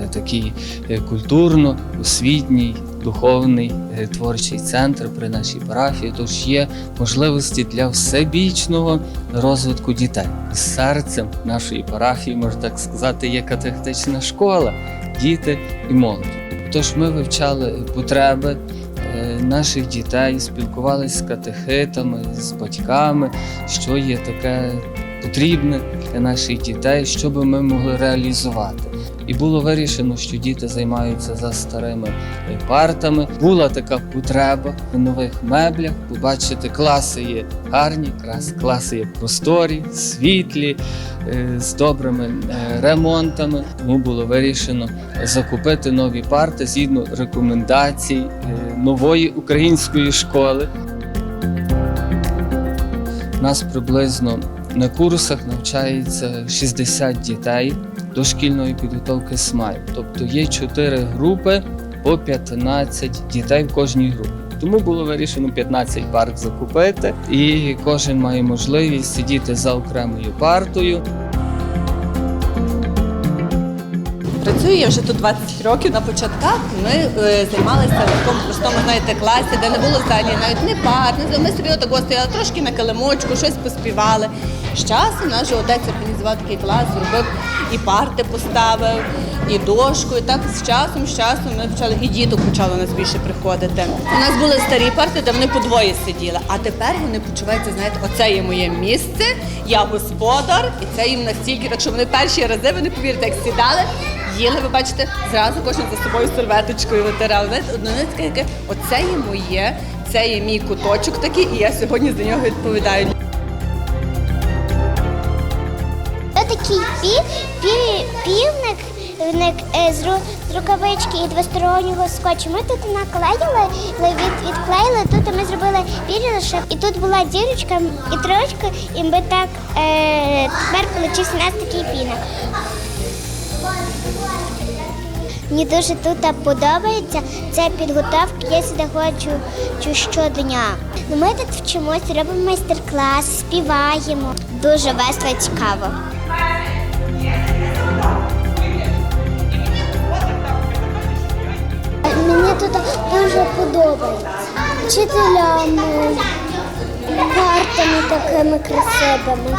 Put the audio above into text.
такий е, культурно-освітній, духовний е, творчий центр при нашій парафії. Тож є можливості для всебічного розвитку дітей. Серцем нашої парафії, можна так сказати, є катехетична школа, діти і молодь. Тож ми вивчали потреби е, наших дітей, спілкувалися з катехитами, з батьками, що є таке потрібне для наших дітей, що би ми могли реалізувати. І було вирішено, що діти займаються за старими партами. Була така потреба в нових меблях. Побачите, класи є гарні, класи є просторі, світлі, е, з добрими е, ремонтами. Тому було вирішено закупити нові парти згідно рекомендацій е, нової української школи. У нас приблизно на курсах навчається 60 дітей дошкільної підготовки СМАЙЛ. Тобто є 4 групи по 15 дітей в кожній групі. Тому було вирішено 15 парт закупити, і кожен має можливість сидіти за окремою партою. Працюю я вже тут 20 років. На початках ми е, займалися в такому простому знаєте, класі, де не було взагалі навіть не пар, не ми собі отако стояли трошки на килимочку, щось поспівали. З часом наш отець організував такий клас, зробив і парти поставив, і дошку. І так з часом, з часом ми почали, і діток почало нас більше приходити. У нас були старі парти, де вони по двоє сиділи. А тепер вони почуваються, знаєте, оце є моє місце, я господар, і це їм настільки, так що вони перші рази, ви не повірите, як сідали. Їли, ви бачите, зразу кожен за собою серветочкою витирав. Знаєте, яке оце є моє, це є мій куточок такий, і я сьогодні за нього відповідаю. Це такий пів, пів, півник вник, е, з рукавички і двостороннього скотчу. Ми тут наклеїли, від, відклеїли, тут ми зробили пірішок, і тут була дірочка і трошки, і ми так е, тепер вийшов у нас такий пінок. Мені дуже тут подобається. Це підготовка, я сюди ходжу чу- щодня. Ну, ми тут вчимося, робимо майстер-клас, співаємо. Дуже весело і цікаво. Мені тут дуже подобається. Вчителями, партами такими красивими.